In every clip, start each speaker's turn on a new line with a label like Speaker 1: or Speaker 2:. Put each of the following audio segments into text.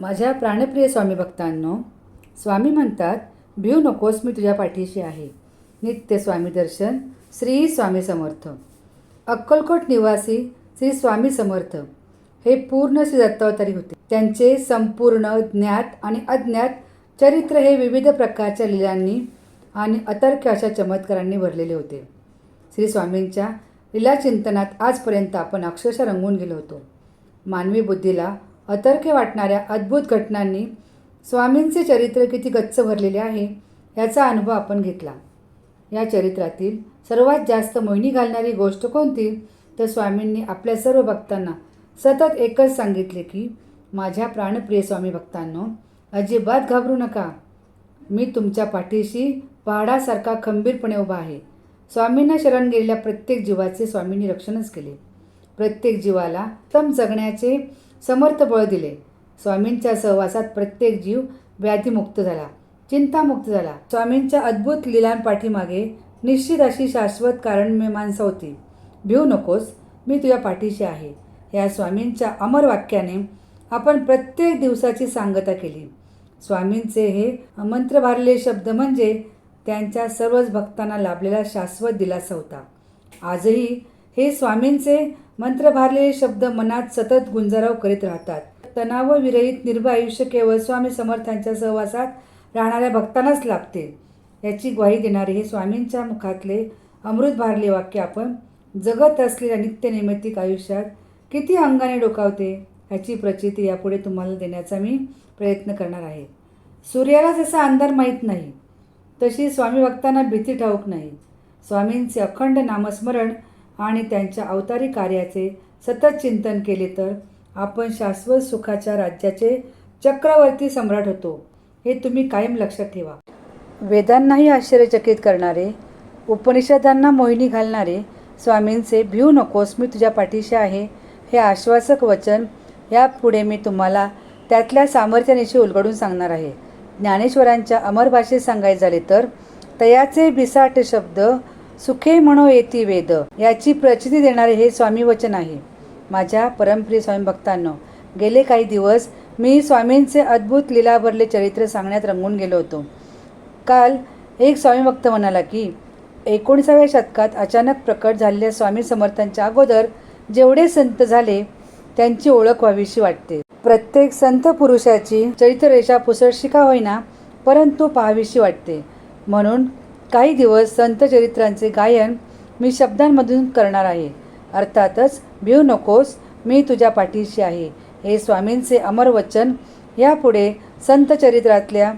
Speaker 1: माझ्या प्राणप्रिय स्वामी भक्तांनो स्वामी म्हणतात भिऊ नकोस मी तुझ्या पाठीशी आहे. नित्य स्वामी दर्शन श्री स्वामी समर्थ. अक्कलकोट निवासी श्री स्वामी समर्थ हे पूर्ण श्री दत्तावतारी होते. त्यांचे संपूर्ण ज्ञात आणि अज्ञात चरित्र हे विविध प्रकारच्या लिलांनी आणि अतर्क अशा चमत्कारांनी भरलेले होते. श्री स्वामींच्या लीला चिंतनात आजपर्यंत आपण अक्षरशः रंगून गेलो होतो. मानवी बुद्धीला अतर्क्य वाटणाऱ्या अद्भुत घटनांनी स्वामींचे चरित्र किती गच्च भरलेले आहे याचा अनुभव आपण घेतला. या चरित्रातील सर्वात जास्त मोहिनी घालणारी गोष्ट कोणती? तर स्वामींनी आपल्या सर्व भक्तांना सतत एकच सांगितले की माझ्या प्राणप्रिय स्वामी भक्तांनो अजिबात घाबरू नका. मी तुमच्या पाठीशी पहाडासारखा खंबीरपणे उभा आहे. स्वामींना शरण गेलेल्या प्रत्येक जीवाचे स्वामींनी रक्षणच केले. प्रत्येक जीवाला उत्तम जगण्याचे समर्थ बळ दिले. स्वामींच्या सहवासात प्रत्येक जीव व्याधीमुक्त झाला चिंतामुक्त झाला. स्वामींच्या अद्भुत लिलांपाठीमागे निश्चित अशी शाश्वत कारण मीमांसा होती. भिऊ नकोस मी तुझ्या पाठीशी आहे. या स्वामींच्या अमर वाक्याने आपण प्रत्येक दिवसाची सांगता केली. स्वामींचे हे मंत्रभारले शब्द म्हणजे त्यांच्या सर्वच भक्तांना लाभलेला शाश्वत दिलासा होता. आजही हे स्वामींचे मंत्र भारलेले शब्द मनात सतत गुंजाराव करीत राहतात. तणावविरहित निर्भय आयुष्य केवळ स्वामी समर्थांच्या सहवासात राहणाऱ्या भक्तांनाच लाभते. याची ग्वाही देणारे हे स्वामींच्या मुखातले अमृत भारले वाक्य आपण जगत असलेल्या नित्यनैमित्तिक आयुष्यात किती अंगाने डोकावते ह्याची प्रचिती यापुढे तुम्हाला देण्याचा मी प्रयत्न करणार आहे. सूर्याला जसा अंधार माहीत नाही तशी स्वामी भक्तांना भीती ठाऊक नाही. स्वामींचे अखंड नामस्मरण आणि त्यांच्या अवतारी कार्याचे सतत चिंतन केले तर आपण शाश्वत सुखाच्या राज्याचे चक्रवर्ती सम्राट होतो. हे तुम्ही कायम लक्षात ठेवा. वेदांनाही आश्चर्यचकित करणारे उपनिषदांना मोहिनी घालणारे स्वामींचे भिऊ नकोस मी तुझ्या पाठीशी आहे हे आश्वासक वचन यापुढे मी तुम्हाला त्यातल्या सामर्थ्यानिशी उलगडून सांगणार आहे. ज्ञानेश्वरांच्या अमर भाषेत सांगायचे झाले तर तयाचे बिसाट शब्द सुखे म्हणो येती वेद याची प्रचिती देणारे हे स्वामी वचन आहे. माझ्या परमप्रिय स्वामी भक्तांनो गेले काही दिवस मी स्वामींचे अद्भुत लीलाभरले चरित्र सांगण्यात रंगून गेलो होतो. काल एक स्वामी भक्त म्हणाला की एकोणीसाव्या शतकात अचानक प्रकट झालेल्या स्वामी समर्थांच्या अगोदर जेवढे संत झाले त्यांची ओळख व्हावीशी वाटते. प्रत्येक संत पुरुषाची चरित्ररेषा पुसटशी का होईना परंतु पाहावीशी वाटते. म्हणून काही दिवस संत चरित्रांचे गायन मी शब्दांमधून करणार आहे. अर्थातच भिऊ नकोस मी तुझ्या पाठीशी आहे. हे स्वामींचे अमर वचन. यापुढे संत चरित्रातल्या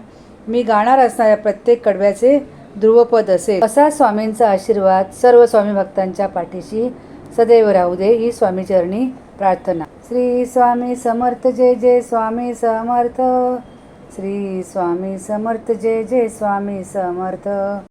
Speaker 1: मी गाणार असणाऱ्या प्रत्येक कडव्याचे ध्रुवपद असेल. असा स्वामींचा आशीर्वाद सर्व स्वामी भक्तांच्या पाठीशी. सदैव राहू दे ही स्वामीचरणी प्रार्थना. श्री स्वामी समर्थ जय जय स्वामी समर्थ. श्री स्वामी समर्थ जय जय स्वामी समर्थ.